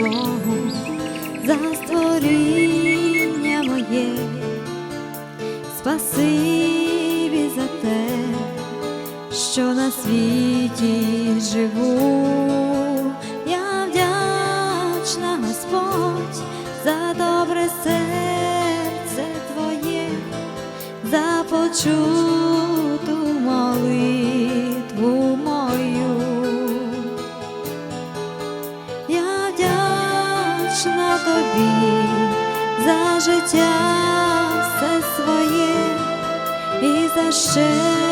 Богу за створіння моє, спасибі за те, що на світі живу. Я вдячна, Господь, за добре серце Твоє, за почуту вдячна тобі за життя все своє і за щедру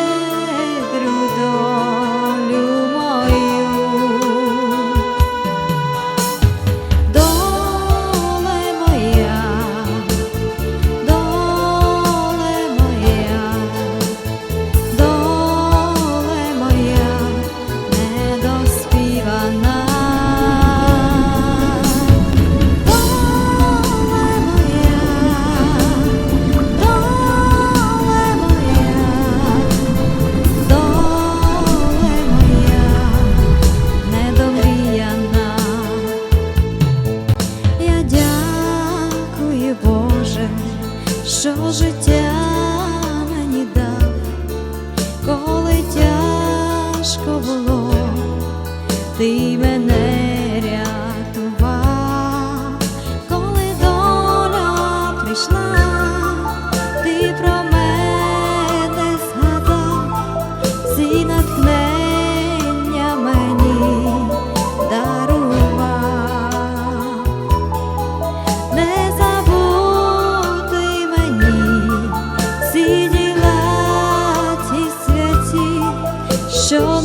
що життя мені дав, коли тяжко було, ти мене що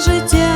життя.